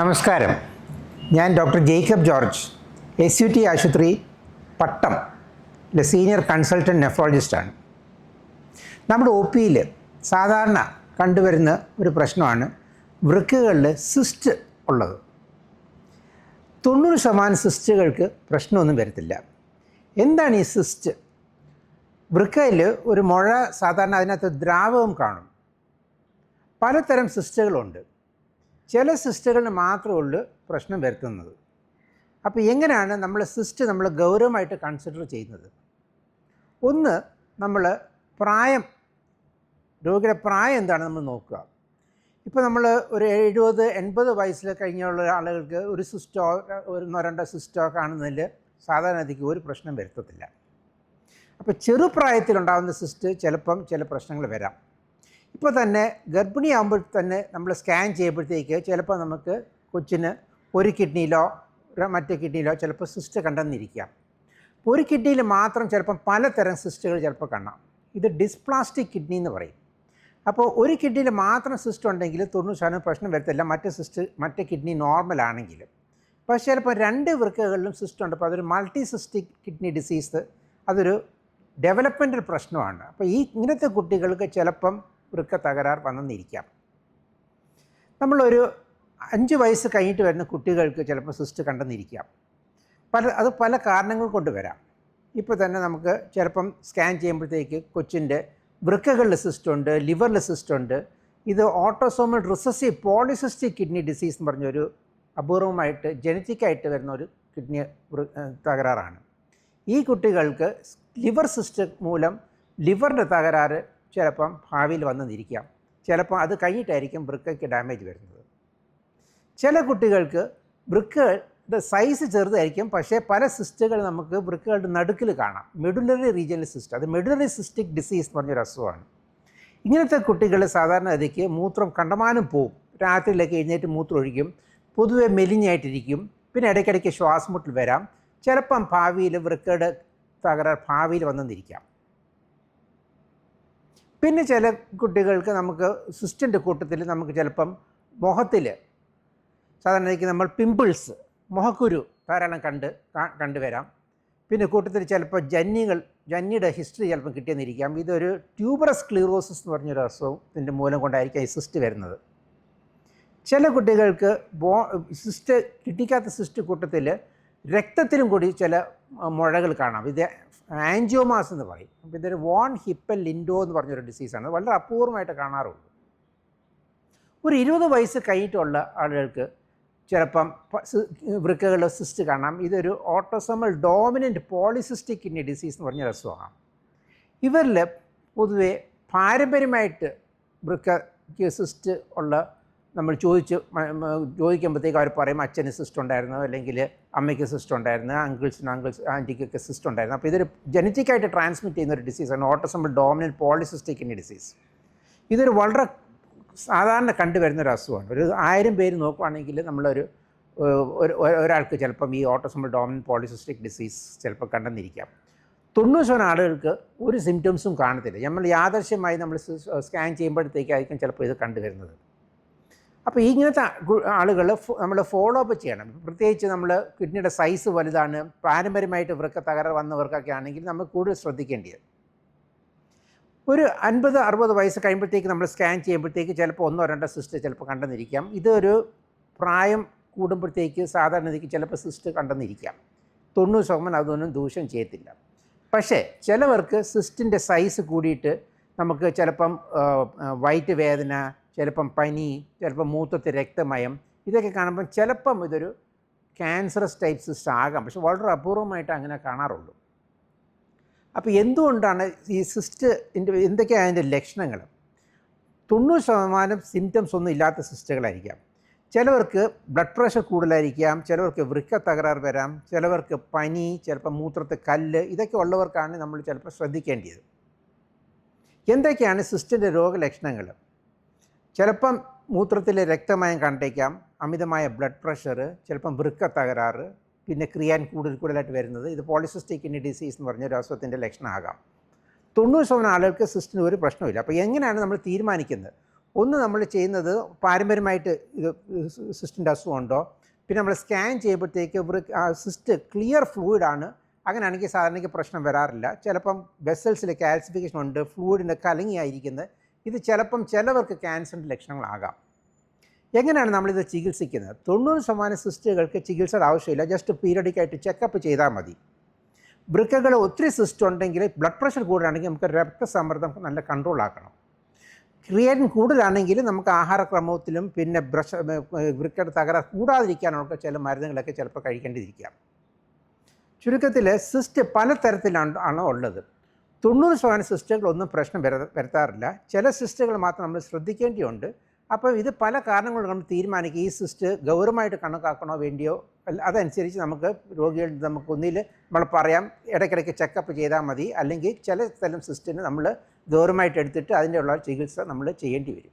നമസ്കാരം. ഞാൻ doctor Jacob George S U T ആശുപത്രി പട്ടം. ലെ സീനിയർ കൺസൾട്ടന്റ് നെഫ്രോളജിസ്റ്റാണ് നമ്മുടെ ഒ പിയിൽ സാധാരണ കണ്ടുവരുന്ന ഒരു പ്രശ്നമാണ് വൃക്കുകളിൽ സിസ്റ്റ് ഉള്ളത്. തൊണ്ണൂറ് ശതമാനം സിസ്റ്റുകൾക്ക് പ്രശ്നമൊന്നും വരത്തില്ല. എന്താണ് ഈ സിസ്റ്റ് വൃക്കയിൽ ഒരു മുഴ സാധാരണ അതിനകത്ത് ദ്രാവകം കാണും. പലതരം സിസ്റ്റുകളുണ്ട് ചില സിസ്റ്ററിന് മാത്രമേ ഉള്ളൂ പ്രശ്നം വരുത്തുന്നത്. അപ്പോൾ എങ്ങനെയാണ് നമ്മൾ സിസ്റ്റ് നമ്മൾ ഗൗരവമായിട്ട് കൺസിഡർ ചെയ്യുന്നത്? ഒന്ന് നമ്മൾ പ്രായം രോഗിയുടെ പ്രായം എന്താണ് നമ്മൾ നോക്കുക. ഇപ്പോൾ നമ്മൾ ഒരു എഴുപത് എൺപത് വയസ്സിൽ കഴിഞ്ഞുള്ള ആളുകൾക്ക് ഒരു സിസ്റ്റോ ഒരു രണ്ടോ സിസ്റ്റോ കാണുന്നതിൽ സാധാരണഗതിക്ക് ഒരു പ്രശ്നം വരുത്തത്തില്ല. അപ്പോൾ ചെറുപ്രായത്തിലുണ്ടാകുന്ന സിസ്റ്റ് ചിലപ്പം ചില പ്രശ്നങ്ങൾ വരാം. ഇപ്പോൾ തന്നെ ഗർഭിണിയാകുമ്പോൾ തന്നെ നമ്മൾ സ്കാൻ ചെയ്യുമ്പോഴത്തേക്ക് ചിലപ്പോൾ നമുക്ക് കൊച്ചിന് ഒരു കിഡ്നിയിലോ മറ്റേ കിഡ്നിയിലോ ചിലപ്പോൾ സിസ്റ്റ് കണ്ടെന്നിരിക്കാം. ഒരു കിഡ്നിയിൽ മാത്രം ചിലപ്പം പലതരം സിസ്റ്റുകൾ ചിലപ്പോൾ കാണാം. ഇത് ഡിസ്പ്ലാസ്റ്റിക് കിഡ്നി എന്ന് പറയും. അപ്പോൾ ഒരു കിഡ്നിയിൽ മാത്രം സിസ്റ്റ് ഉണ്ടെങ്കിൽ തൊണ്ണൂറ് ശതമാനം പ്രശ്നം വരത്തില്ല. മറ്റേ സിസ്റ്റ് മറ്റേ കിഡ്നി നോർമൽ ആണെങ്കിൽ. പക്ഷേ ചിലപ്പോൾ രണ്ട് വൃക്കകളിലും സിസ്റ്റ് ഉണ്ട്. അപ്പോൾ അതൊരു മൾട്ടി സിസ്റ്റിക് കിഡ്നി ഡിസീസ് അതൊരു ഡെവലപ്മെന്റൽ പ്രശ്നമാണ്. അപ്പോൾ ഈ ഇങ്ങനത്തെ കുട്ടികൾക്ക് ചിലപ്പം വൃക്ക തകരാർ വന്നെന്നിരിക്കാം. നമ്മളൊരു അഞ്ച് വയസ്സ് കഴിഞ്ഞിട്ട് വരുന്ന കുട്ടികൾക്ക് ചിലപ്പോൾ സിസ്റ്റ് കണ്ടെന്നിരിക്കാം. പല അത് പല കാരണങ്ങൾ കൊണ്ട് വരാം. ഇപ്പോൾ തന്നെ നമുക്ക് ചിലപ്പം സ്കാൻ ചെയ്യുമ്പോഴത്തേക്ക് കൊച്ചിന്റെ വൃക്കകളിൽ സിസ്റ്റുണ്ട് ലിവറിൽ സിസ്റ്റ് ഉണ്ട് ഇത് autosomal recessive polycystic kidney disease എന്ന് പറഞ്ഞൊരു അപൂർവമായിട്ട് ജനറ്റിക്കായിട്ട് വരുന്ന ഒരു കിഡ്നി തകരാറാണ്. ഈ കുട്ടികൾക്ക് ലിവർ സിസ്റ്റ് മൂലം ലിവറിന്റെ തകരാറ് ചിലപ്പം ഭാവിയിൽ വന്നെന്നിരിക്കാം ചിലപ്പോൾ അത് കഴിഞ്ഞിട്ടായിരിക്കും വൃക്കയ്ക്ക് ഡാമേജ് വരുന്നത്. ചില കുട്ടികൾക്ക് വൃക്കയുടെ സൈസ് ചെറുതായിരിക്കും. പക്ഷേ പല സിസ്റ്റുകൾ നമുക്ക് വൃക്കകളുടെ നടുക്കിൽ കാണാം. Medullary regional cyst. അത് മെഡുലറി സിസ്റ്റിക് ഡിസീസ് എന്ന് പറഞ്ഞൊരു അസുഖമാണ്. ഇങ്ങനത്തെ കുട്ടികൾ സാധാരണഗതിക്ക് മൂത്രം കണ്ടമാനം പോവും. രാത്രിയിലൊക്കെ എഴുന്നേറ്റ് മൂത്രം ഒഴിക്കും പൊതുവെ മെലിഞ്ഞായിട്ടിരിക്കും. പിന്നെ ഇടയ്ക്കിടയ്ക്ക് ശ്വാസം മുട്ടൽ വരാം. ചിലപ്പം ഭാവിയിൽ വൃക്കയുടെ തകരാർ ഭാവിയിൽ വന്നെന്നിരിക്കാം പിന്നെ ചില കുട്ടികൾക്ക് നമുക്ക് സിസ്റ്റന്റെ കൂട്ടത്തിൽ നമുക്ക് ചിലപ്പം മുഖത്തിൽ സാധാരണയ്ക്ക് നമ്മൾ പിമ്പിൾസ് മുഖക്കുരു ധാരാളം കണ്ട് കണ്ടുവരാം. പിന്നെ കൂട്ടത്തിൽ ചിലപ്പോൾ ജന്നികൾ ജന്നിയുടെ ഹിസ്റ്ററി ചിലപ്പോൾ കിട്ടിയെന്നിരിക്കാം. ഇതൊരു ട്യൂബറസ് ക്ലീറോസിസ് എന്ന് പറഞ്ഞൊരു അസുഖത്തിന്റെ മൂലം കൊണ്ടായിരിക്കാം ഈ സിസ്റ്റ് വരുന്നത്. ചില കുട്ടികൾക്ക് ബോ സിസ്റ്റ് കിട്ടിക്കാത്ത സിസ്റ്റ് കൂട്ടത്തിൽ രക്തത്തിലും കൂടി ചില മുഴകൾ കാണാം. ഇത് ആൻജിയോമാസ് എന്ന് പറയും. അപ്പോൾ ഇതൊരു വോൺ ഹിപ്പൽ ലിൻഡോ എന്ന് പറഞ്ഞൊരു ഡിസീസാണ് വളരെ അപൂർവമായിട്ട് കാണാറുള്ളൂ. ഒരു ഇരുപത് വയസ്സ് കഴിഞ്ഞിട്ടുള്ള ആളുകൾക്ക് ചിലപ്പം വൃക്കകളുടെ സിസ്റ്റ് കാണാം. ഇതൊരു autosomal dominant polycystic kidney disease എന്ന് പറഞ്ഞ അസുഖമാണ് ഇവരിൽ പൊതുവെ പാരമ്പര്യമായിട്ട് വൃക്കയ്ക്ക് സിസ്റ്റ് ഉള്ള നമ്മൾ ചോദിച്ച് ചോദിക്കുമ്പോഴത്തേക്ക് അവർ പറയും അച്ഛന് സിസ്റ്റ് ഉണ്ടായിരുന്നു അല്ലെങ്കിൽ അമ്മയ്ക്ക് സിസ്റ്റ് ഉണ്ടായിരുന്നു അങ്കിൾസിന് അങ്കിൾസ് ആന്റിക്കൊക്കെ സിസ്റ്റ് ഉണ്ടായിരുന്നു അപ്പോൾ ഇതൊരു ജനറ്റിക്കായിട്ട് ട്രാൻസ്മിറ്റ് ചെയ്യുന്ന ഒരു ഡിസീസാണ് autosomal dominant polycystic kidney disease ഇതൊരു വളരെ സാധാരണ കണ്ടുവരുന്ന ഒരു അസുഖമാണ്. ഒരു ആയിരം പേര് നോക്കുവാണെങ്കിൽ നമ്മളൊരു ഒരു ഒരാൾക്ക് ചിലപ്പം ഈ ഓട്ടോസമ്പിൾ ഡോമിനൻ പോളിസിസ്റ്റിക് ഡിസീസ് ചിലപ്പോൾ കണ്ടെന്നിരിക്കാം. തൊണ്ണൂറ് ശതമാനം ആളുകൾക്ക് ഒരു സിംറ്റംസും കാണത്തില്ല. നമ്മൾ യാദർശ്യമായി നമ്മൾ സ്കാൻ ചെയ്യുമ്പോഴത്തേക്കായിരിക്കും ചിലപ്പോൾ ഇത് കണ്ടുവരുന്നത്. അപ്പോൾ ഇങ്ങനത്തെ ആളുകൾ നമ്മൾ ഫോളോ അപ്പ് ചെയ്യണം. പ്രത്യേകിച്ച് നമ്മൾ കിഡ്നിയുടെ സൈസ് വലുതാണ് പാരമ്പര്യമായിട്ട് വൃക്ക തകരാർ വന്നവർക്കൊക്കെ ആണെങ്കിൽ നമ്മൾ കൂടുതൽ ശ്രദ്ധിക്കേണ്ടത് ഒരു അൻപത് അറുപത് വയസ്സ് കഴിയുമ്പോഴത്തേക്ക് നമ്മൾ സ്കാൻ ചെയ്യുമ്പോഴത്തേക്ക് ചിലപ്പോൾ ഒന്നോ രണ്ടോ സിസ്റ്റ് ചിലപ്പോൾ കണ്ടെന്നിരിക്കാം ഇതൊരു പ്രായം കൂടുമ്പോഴത്തേക്ക് സാധാരണതയ്ക്ക് ചിലപ്പോൾ സിസ്റ്റ് കണ്ടെന്നിരിക്കാം തൊണ്ണൂറ് ശതമാനം അതൊന്നും ദൂഷ്യം ചെയ്യത്തില്ല. പക്ഷേ ചിലവർക്ക് സിസ്റ്റിന്റെ സൈസ് കൂടിയിട്ട് നമുക്ക് ചിലപ്പം വയറ്റ് വേദന ചിലപ്പം പനി ചിലപ്പം മൂത്തത്ത് രക്തമയം ഇതൊക്കെ കാണുമ്പം ചിലപ്പം ഇതൊരു ക്യാൻസറസ് സിസ്റ്റം ആകാം. പക്ഷെ വളരെ അപൂർവമായിട്ട് അങ്ങനെ കാണാറുള്ളൂ. അപ്പോൾ എന്തുകൊണ്ടാണ് ഈ സിസ്റ്റിന്റെ എന്തൊക്കെയാണ് അതിന്റെ ലക്ഷണങ്ങൾ? തൊണ്ണൂറ് ശതമാനം സിംറ്റംസ് ഒന്നും ഇല്ലാത്ത സിസ്റ്റുകളായിരിക്കാം ചിലവർക്ക് ബ്ലഡ് പ്രഷർ കൂടുതലായിരിക്കാം ചിലവർക്ക് വൃക്ക തകരാറ് വരാം ചിലവർക്ക് പനി ചിലപ്പോൾ മൂത്രത്ത് കല്ല് ഇതൊക്കെ ഉള്ളവർക്കാണ് നമ്മൾ ചിലപ്പോൾ ശ്രദ്ധിക്കേണ്ടത് എന്തൊക്കെയാണ് സിസ്റ്റിന്റെ രോഗലക്ഷണങ്ങൾ? ചിലപ്പം മൂത്രത്തിൽ രക്തമയം കണ്ടേക്കാം അമിതമായ ബ്ലഡ് പ്രഷർ ചിലപ്പം വൃക്ക തകരാറ് പിന്നെ ക്രിയാൻ കൂടുതൽ കൂടുതലായിട്ട് വരുന്നത് ഇത് പോളിസിസ്റ്റിക് കിഡ്നി ഡിസീസ് എന്ന് പറഞ്ഞ ഒരു അസുഖത്തിന്റെ ലക്ഷണമാകാം. തൊണ്ണൂറ് ശതമാനം ആളുകൾക്ക് സിസ്റ്റിന് ഒരു പ്രശ്നമില്ല അപ്പോൾ എങ്ങനെയാണ് നമ്മൾ തീരുമാനിക്കുന്നത്? ഒന്ന് നമ്മൾ ചെയ്യുന്നത് പാരമ്പര്യമായിട്ട് ഇത് സിസ്റ്റിന്റെ അസുഖമുണ്ടോ പിന്നെ നമ്മൾ സ്കാൻ ചെയ്യുമ്പോഴത്തേക്ക് സിസ്റ്റ് ക്ലിയർ ഫ്ലൂയിഡാണ് അങ്ങനെയാണെങ്കിൽ സാധാരണയ്ക്ക് പ്രശ്നം വരാറില്ല. ചിലപ്പം വെസൽസിൽ കാൽസിഫിക്കേഷൻ ഉണ്ട് ഫ്ലൂയിഡിന്റെ കലങ്ങിയായിരിക്കുന്നത്. ഇത് ചിലപ്പം ചിലവർക്ക് ക്യാൻസറിന്റെ ലക്ഷണങ്ങളാകാം. എങ്ങനെയാണ് നമ്മളിത് ചികിത്സിക്കുന്നത്? തൊണ്ണൂറ് ശതമാനം സിസ്റ്റുകൾക്ക് ചികിത്സയുടെ ആവശ്യമില്ല. ജസ്റ്റ് പീരിയഡിക്കായിട്ട് ചെക്കപ്പ് ചെയ്താൽ മതി. വൃക്കകൾ ഒത്തിരി സിസ്റ്റ് ഉണ്ടെങ്കിൽ ബ്ലഡ് പ്രഷർ കൂടുതലാണെങ്കിൽ നമുക്ക് രക്തസമ്മർദ്ദം നല്ല കൺട്രോൾ ആക്കണം. ക്രിയേറ്റിൻ കൂടുതലാണെങ്കിൽ നമുക്ക് ആഹാരക്രമത്തിലും പിന്നെ ബ്രഷ് വൃക്കയുടെ തകരാർ കൂടാതിരിക്കാനുള്ള ചില മരുന്നുകളൊക്കെ ചിലപ്പോൾ കഴിക്കേണ്ടിയിരിക്കാം. ചുരുക്കത്തിൽ സിസ്റ്റ് പലതരത്തിലാണ് ആണ് ഉള്ളത്. തൊണ്ണൂറ് ശതമാനം സിസ്റ്റങ്ങളൊന്നും പ്രശ്നം വര വരുത്താറില്ല. ചില സിസ്റ്റുകൾ മാത്രം നമ്മൾ ശ്രദ്ധിക്കേണ്ടിയുണ്ട്. അപ്പോൾ ഇത് പല കാരണങ്ങൾ നമ്മൾ തീരുമാനിക്കുക ഈ സിസ്റ്റ് ഗൗരവമായിട്ട് കണക്കാക്കണോ വേണ്ടിയോ? അതനുസരിച്ച് നമുക്ക് രോഗികളിൽ നമുക്ക് ഒന്നിൽ നമ്മൾ പറയാം. ഇടയ്ക്കിടയ്ക്ക് ചെക്കപ്പ് ചെയ്താൽ മതി. അല്ലെങ്കിൽ ചില തരം സിസ്റ്റിന് നമ്മൾ ഗൗരവമായിട്ട് എടുത്തിട്ട് അതിന്റെ ഉള്ള ചികിത്സ നമ്മൾ ചെയ്യേണ്ടി വരും.